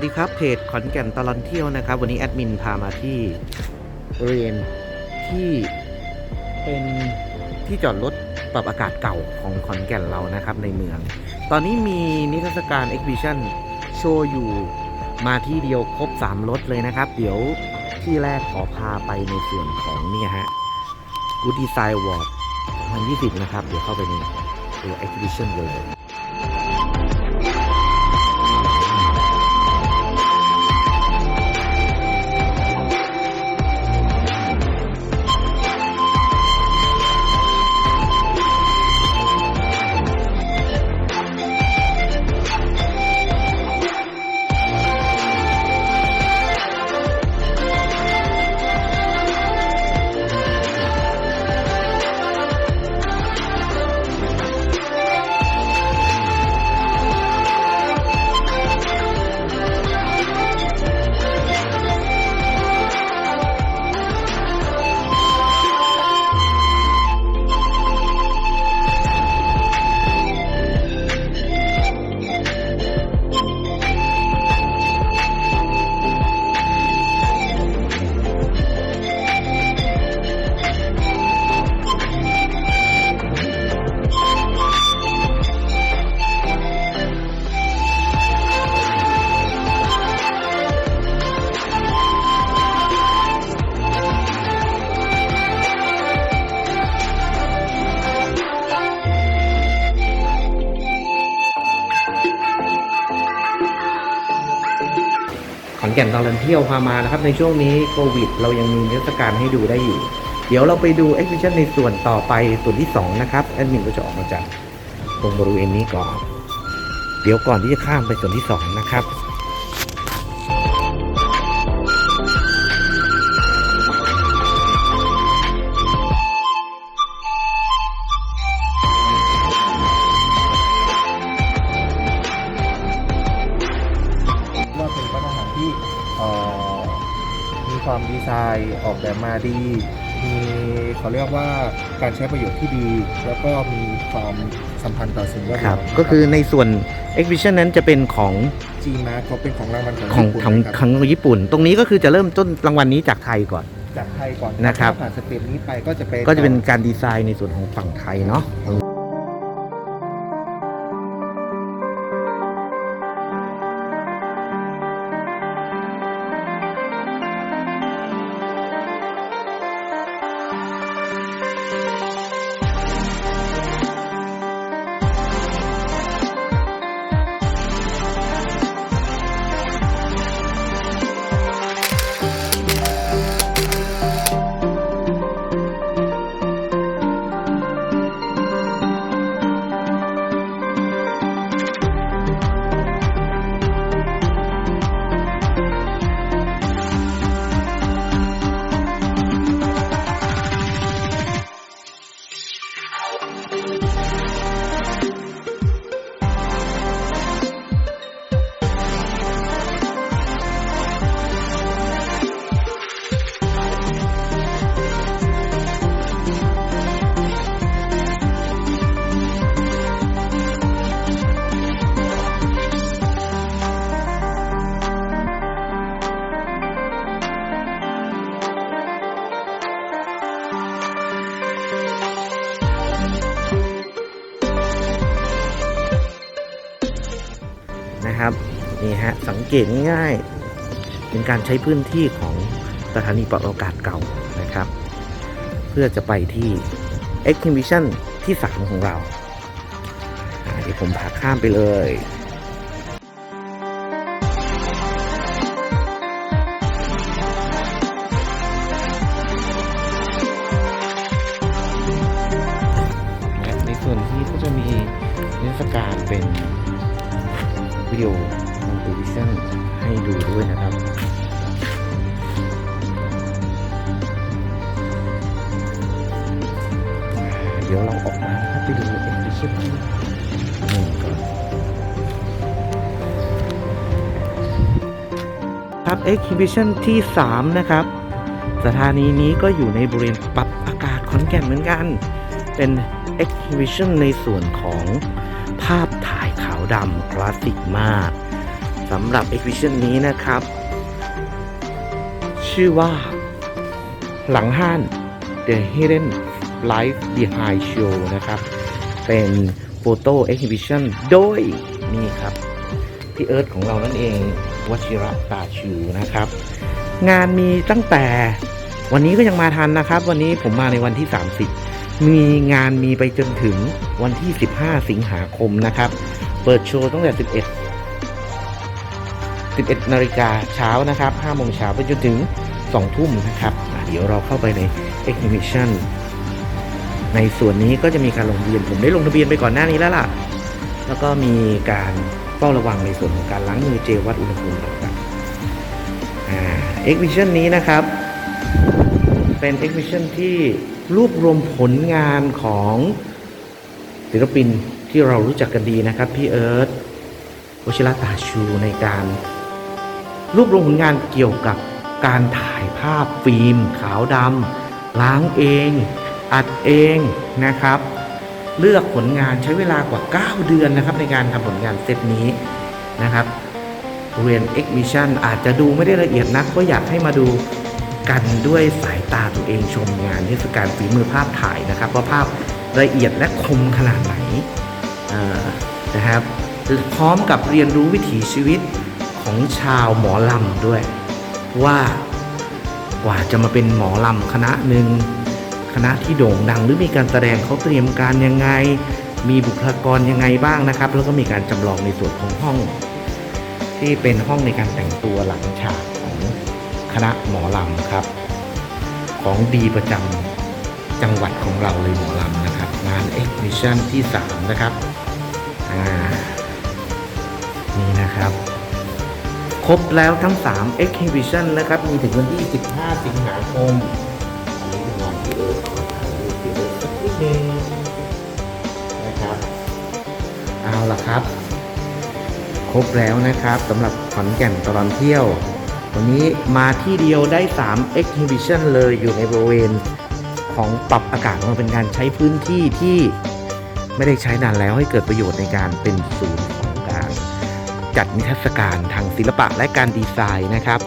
วัสดีครับเพจขอนแก่นตลอนเที่ยวนะครับ วันนี้แอดมินพามาที่บริเวณที่เป็นที่จอดรถปรับอากาศเก่าของขอนแก่นเรานะครับในเมือง ตอนนี้มีนิทรรศการ Exhibition โชว์อยู่มาที่เดียวครบ 3รถเลยนะครับ เดี๋ยวที่แรกขอพาไปในส่วนของเนี่ยฮะ Good Design Award 2020 นะครับ เดี๋ยวเข้าไปในตัว Exhibition เลย อนแก่นตอนเที่ยวพามานะครับในช่วงนี้โควิด เรายังมีนิทรรศการให้ดูได้อยู่ เดี๋ยวเราไปดูเอ็กซิชันในส่วนต่อไปส่วนที่ 2 นะครับแอดมินก็จะออกมาจากตรงบริเวณนี้ก่อน เดี๋ยวก่อนที่จะข้ามไปส่วนที่ 2 นะครับ ออกแบบมาดี มีเขาเรียกว่าการใช้ประโยชน์ที่ดี แล้วก็มีความสัมพันธ์ต่อสิ่งแวดคล้รัอบมก็คือในส่วน exhibition นั้นจะเป็นของจีมาเขาเป็นของรางวัลของของญี่ปุ่นของนะครับของญี่ปุ่น ตรงนี้ก็คือจะเริ่มต้นรางวัลนี้จากไทยก่อน จากไทยก่อนนะครับ ถ้าผ่านสเต็ปนี้ไปก็จะเป็น ก็จะเป็นการดีไซน์ในส่วนของฝั่งไทยเนาะ นะครับนี่ฮะสังเกตง่ายๆเป็นการใช้พื้นที่ของสถานีปรับอากาศเก่านะครับ เพื่อจะไปที่ exhibition ที่ 3 ของเราเดี๋ยวผมพาข้ามไปเลยในส่วนที่ก็จะมีนิทรรศการเป็น โอมัลติวิชั่นให้ดูด้วยนะครับ เดี๋ยวเราออกมาไปดู exhibition ที่หนึ่งก่อนครับ exhibition ที่ 3 นะครับ สถานีนี้ก็อยู่ในบริเวณปรับอากาศขอนแก่นเหมือนกัน เป็น exhibition ในส่วนของภาพ ดำคลาสสิกมากสำหรับ exhibition นี้นะครับ ชื่อว่า หลังห้าน The Hidden Life Behind Show นะครับ เป็นโฟโต้ exhibition โดยนี่ครับ พี่เอิร์ธของเรานั่นเองวชิระตาชูนะครับ งานมีตั้งแต่วันนี้ก็ยังมาทันนะครับ วันนี้ผมมาในวันที่ 30 มีงานมีไปจนถึงวันที่ 15 สิงหาคมนะครับ เปิดโชว์ตั้งแต่ 11 11นาฬิกาเช้านะครับ5โมงเช้าไปจนถึง 2 ทุ่มนะครับ เดี๋ยวเราเข้าไปใน exhibition ในส่วนนี้ก็จะมีการลงทะเบียน ผมได้ลงทะเบียนไปก่อนหน้านี้แล้วล่ะ แล้วก็มีการเฝ้าระวังในส่วนของการล้างมือเจลวัดอุณหภูมิต่างๆอ่า exhibition นี้นะครับเป็น exhibition ที่รวบรวมผลงานของศิลปิน ที่เรารู้จักกันดีนะครับ พี่เอิร์ธวชิระตาชูในการรวบรวมผลงานเกี่ยวกับการถ่ายภาพฟิล์ม ขาวดำล้างเอง อัดเองนะครับ เลือกผลงานใช้เวลากว่า 9 เดือนนะครับ ในการทำผลงานเซตนี้นะครับเรียน Exhibition อาจจะดูไม่ได้ละเอียดนักก็อยากให้มาดูกันด้วยสายตาตัวเองชมงานเทศกาลฝีมือภาพถ่ายนะครับ ว่าภาพละเอียดและคมขนาดไหน นะครับพร้อมกับเรียนรู้วิถีชีวิตของชาวหมอลำด้วย ว่ากว่าจะมาเป็นหมอลำคณะหนึ่งคณะที่โด่งดังหรือมีการแสดงเขาเตรียมการยังไง มีบุคลากรยังไงบ้างนะครับ แล้วก็มีการจำลองในส่วนของห้อง ที่เป็นห้องในการแต่งตัวหลังฉากของคณะหมอลำครับ ของดีประจำจังหวัดของเราเลยหมอลำนะ ครับงาน Exhibition ที่ 3 นะครับนี่นะครับ ครบแล้วทั้ง 3 Exhibition นะครับ มีถึงวันที่ 15 สิงหาคมอันนี้เป็นวันที่เอิร์ธขอถ่ายรูปเอิร์ธสักนิดนึงนะครับ เอาละครับ ครบแล้วนะครับสำหรับขอนแก่นตลอดเที่ยว วันนี้มาที่เดียวได้ 3 exhibition เลยอยู่ในบริเวณ ของปรับอากาศมันเป็นการใช้พื้นที่ที่ไม่ได้ใช้นานแล้วให้เกิดประโยชน์ในการเป็นศูนย์ของการจัดนิทรรศการทางศิลปะและการดีไซน์นะครับ